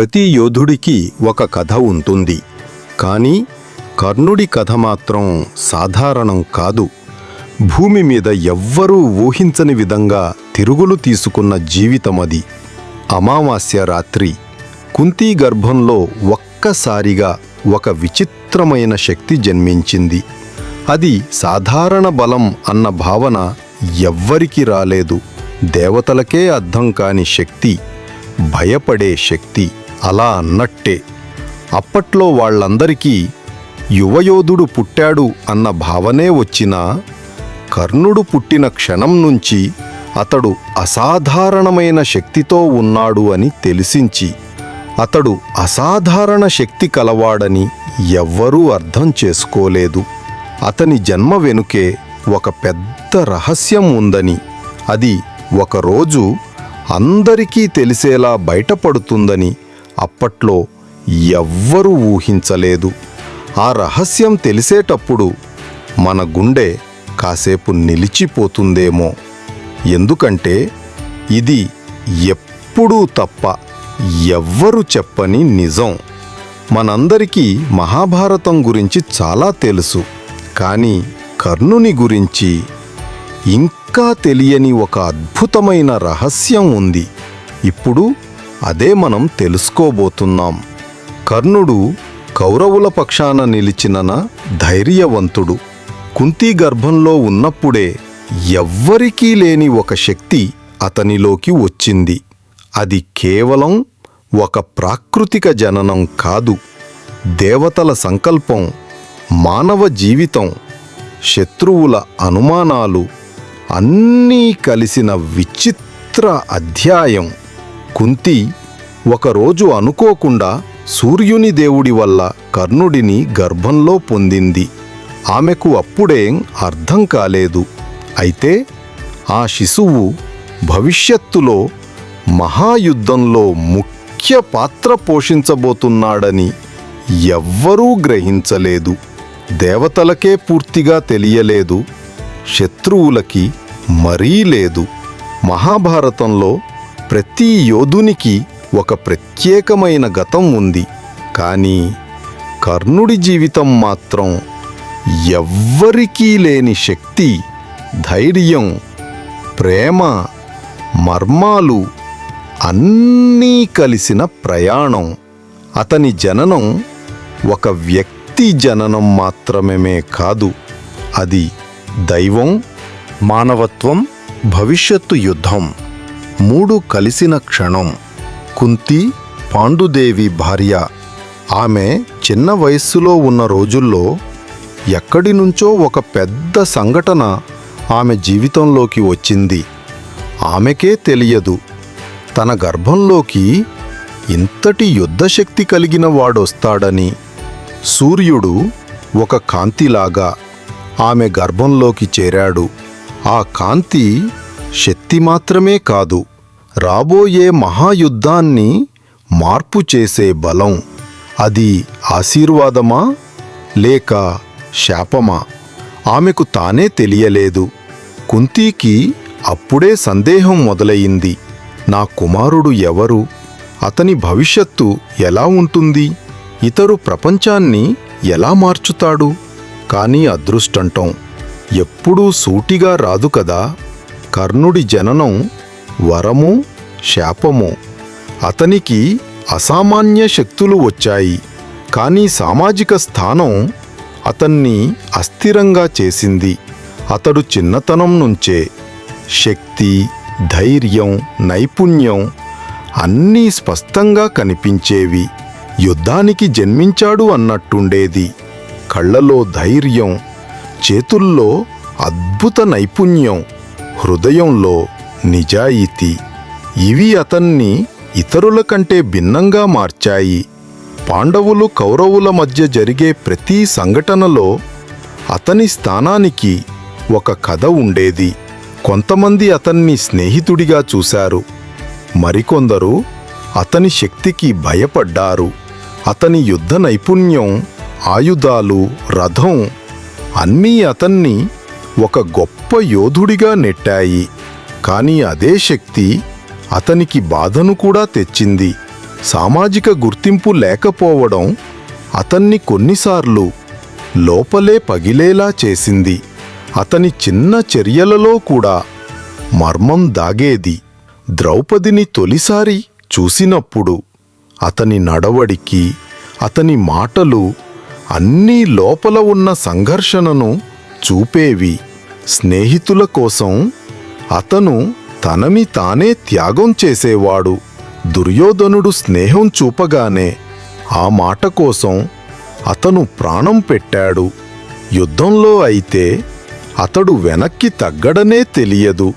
ప్రతి యోధుడికి ఒక కథ ఉంటుంది. కానీ కర్ణుడి కథ మాత్రం సాధారణం కాదు. భూమి మీద ఎవ్వరూ ఊహించని విధంగా తిరుగులు తీసుకున్న జీవితమది అమావాస్య రాత్రి కుంతీ గర్భంలో ఒక్కసారిగా ఒక విచిత్రమైన శక్తి జన్మించింది. అది సాధారణ బలం అన్న భావన ఎవ్వరికి రాలేదు. దేవతలకే అర్థం కాని శక్తి భయపడే శక్తి. అలా అన్నట్టే. అప్పట్లో వాళ్ళందరికీ యువయోధుడు పుట్టాడు అన్న భావనే వచ్చినా కర్ణుడు పుట్టిన క్షణం నుంచి అతడు అసాధారణమైన శక్తితో ఉన్నాడు అని తెలిసించి అతడు అసాధారణ శక్తి కలవాడని ఎవ్వరూ అర్థం చేసుకోలేదు. అతని జన్మ వెనుకే ఒక పెద్ద రహస్యం ఉందని అది ఒకరోజు అందరికీ తెలిసేలా బయటపడుతుందని అప్పట్లో ఎవ్వరూ ఊహించలేదు. ఆ రహస్యం తెలిసేటప్పుడు మన గుండె కాసేపు నిలిచిపోతుందేమో. ఎందుకంటే ఇది ఎప్పుడూ తప్ప ఎవ్వరు చెప్పని నిజం. మనందరికీ మహాభారతం గురించి చాలా తెలుసు. కానీ కర్ణుని గురించి ఇంకా తెలియని ఒక అద్భుతమైన రహస్యం ఉంది. ఇప్పుడు అదే మనం తెలుసుకోబోతున్నాం. కర్ణుడు కౌరవుల పక్షాన నిలిచినన ధైర్యవంతుడు. కుంతీ గర్భంలో ఉన్నప్పుడే ఎవ్వరికీ లేని ఒక శక్తి అతనిలోకి వచ్చింది. అది కేవలం ఒక ప్రాకృతిక జననం కాదు. దేవతల సంకల్పం మానవ జీవితం శత్రువుల అనుమానాలు అన్నీ కలిసిన విచిత్ర అధ్యాయం. కుంతి ఒకరోజు అనుకోకుండా సూర్యుని దేవుడి వల్ల కర్ణుడిని గర్భంలో పొందింది. ఆమెకు అప్పుడేం అర్థం కాలేదు. అయితే ఆ శిశువు భవిష్యత్తులో మహాయుద్ధంలో ముఖ్య పాత్ర పోషించబోతున్నాడని ఎవ్వరూ గ్రహించలేదు. దేవతలకే పూర్తిగా తెలియలేదు. శత్రువులకి మరీ లేదు. మహాభారతంలో ప్రతి యోధునికి ఒక ప్రత్యేకమైన గతం ఉంది. కానీ కర్ణుడి జీవితం మాత్రం ఎవ్వరికీ లేని శక్తి ధైర్యం ప్రేమ మర్మాలు అన్నీ కలిసిన ప్రయాణం. అతని జననం ఒక వ్యక్తి జననం మాత్రమే కాదు అది దైవం మానవత్వం భవిష్యత్తు యుద్ధం. మూడు కలిసిన క్షణం. కుంతి పాండుదేవి భార్య. ఆమె చిన్న వయస్సులో ఉన్న రోజుల్లో ఎక్కడి నుంచో ఒక పెద్ద సంఘటన ఆమె జీవితంలోకి వచ్చింది. ఆమెకే తెలియదు. తన గర్భంలోకి ఇంతటి యుద్ధశక్తి కలిగిన వాడొస్తాడని. సూర్యుడు ఒక కాంతిలాగా ఆమె గర్భంలోకి చేరాడు. ఆ కాంతి శక్తి మాత్రమే కాదు రాబోయే మహాయుద్ధాన్ని మార్పు చేసే బలం. అది ఆశీర్వాదమా? లేక శాపమా? ఆమెకు తానే తెలియలేదు. కుంతీకి అప్పుడే సందేహం మొదలయింది నా కుమారుడు ఎవరు? అతని భవిష్యత్తు ఎలా ఉంటుంది? ఇతరు ప్రపంచాన్ని ఎలా మార్చుతాడు? కాని అదృష్టంటం ఎప్పుడూ సూటిగా రాదు కదా. కర్ణుడి జననం వరము శాపము. అతనికి అసామాన్య శక్తులు వచ్చాయి. కానీ సామాజిక స్థానం అతన్ని అస్థిరంగా చేసింది. అతడు చిన్నతనం నుంచే శక్తి ధైర్యం నైపుణ్యం అన్నీ స్పష్టంగా కనిపించేవి. యుద్ధానికి జన్మించాడు అన్నట్టుండేది. కళ్ళలో ధైర్యం చేతుల్లో అద్భుత నైపుణ్యం. హృదయంలో నిజాయితీ. ఇవి అతన్ని ఇతరుల కంటే భిన్నంగా మార్చాయి. పాండవులు కౌరవుల మధ్య జరిగే ప్రతి సంఘటనలో అతని స్థానానికి ఒక కథ ఉండేది. కొంతమంది అతన్ని స్నేహితుడిగా చూశారు. మరికొందరు అతని శక్తికి భయపడ్డారు. అతని యుద్ధ నైపుణ్యం ఆయుధాలు రథం అన్నీ అతన్ని ఒక గొప్ప యోధుడిగా నెట్టాయి. కానీ అదే శక్తి అతనికి బాధను కూడా తెచ్చింది. సామాజిక గుర్తింపు లేకపోవడం అతన్ని కొన్నిసార్లు లోపలే పగిలేలా చేసింది. అతని చిన్న చర్యలలో కూడా మర్మం దాగేది. ద్రౌపదిని తొలిసారి చూసినప్పుడు అతని నడవడికి అతని మాటలు అన్నీ లోపల ఉన్న సంఘర్షణను చూపేవి. స్నేహితుల కోసం అతను తనని తానే త్యాగం చేసేవాడు. దుర్యోధనుడు స్నేహం చూపగానే ఆ మాట కోసం అతను ప్రాణం పెట్టాడు. యుద్ధంలో అయితే అతడు వెనక్కి తగ్గడనే తెలియదు.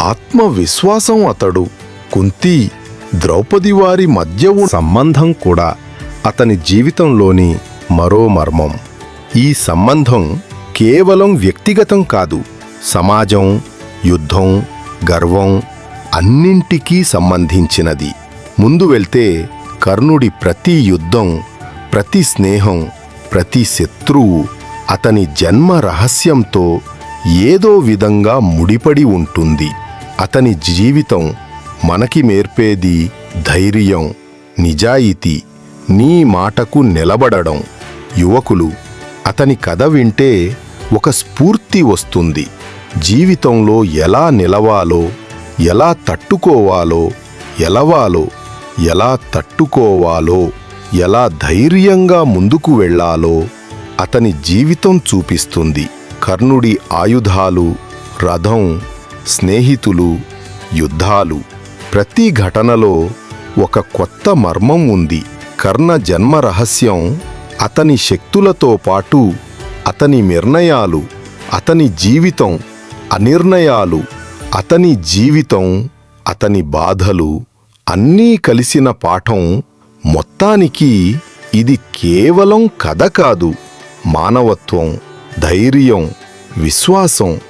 ఆత్మవిశ్వాసం అతడు. కుంతి ద్రౌపది వారి మధ్య సంబంధం కూడా అతని జీవితంలోని మరో మర్మం. ఈ సంబంధం కేవలం వ్యక్తిగతం కాదు సమాజం యుద్ధం గర్వం అన్నింటికీ సంబంధించినది. ముందు వెళ్తే కర్ణుడి ప్రతి యుద్ధం ప్రతి స్నేహం ప్రతి శత్రువు అతని జన్మ రహస్యంతో ఏదో విధంగా ముడిపడి ఉంటుంది. అతని జీవితం మనకి మేర్పేది ధైర్యం నిజాయితీ నీ మాటకు నిలబడడం. యువకులు అతని కథ వింటే ఒక స్ఫూర్తి వస్తుంది. జీవితంలో ఎలా నిలవాలో ఎలా తట్టుకోవాలో ఎలవాలో ఎలా తట్టుకోవాలో ఎలా ధైర్యంగా ముందుకు వెళ్ళాలో అతని జీవితం చూపిస్తుంది. కర్ణుడి ఆయుధాలు రథం స్నేహితులు యుద్ధాలు. ప్రతి ఘటనలో ఒక కొత్త మర్మం ఉంది. కర్ణ జన్మ రహస్యం అతని శక్తులతో పాటు అతని నిర్ణయాలు అతని జీవితం అనిర్ణయాలు అతని జీవితం అతని బాధలు అన్నీ కలిసిన పాఠం మొత్తానికి ఇది కేవలం కథ కాదు. మానవత్వం ధైర్యం విశ్వాసం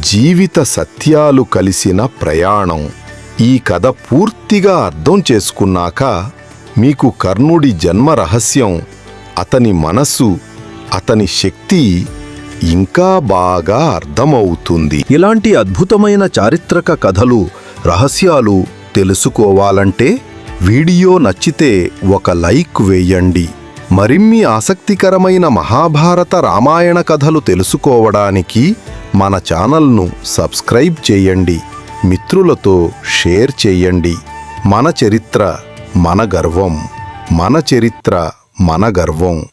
జీవిత సత్యాలు కలిసిన ప్రయాణం. ఈ కథ పూర్తిగా అర్థం చేసుకున్నాక మీకు కర్ణుడి జన్మ రహస్యం అతని మనస్సు అతని శక్తి ఇంకా బాగా అర్థమవుతుంది. ఇలాంటి అద్భుతమైన చారిత్రక కథలు రహస్యాలు తెలుసుకోవాలంటే వీడియో నచ్చితే ఒక లైక్ వేయండి. మరిన్ని ఆసక్తికరమైన మహాభారత రామాయణ కథలు తెలుసుకోవడానికి మన ఛానల్ను సబ్స్క్రైబ్ చేయండి. మిత్రులతో షేర్ చేయండి. మన చరిత్ర మన గర్వం మన చరిత్ర మన గర్వం.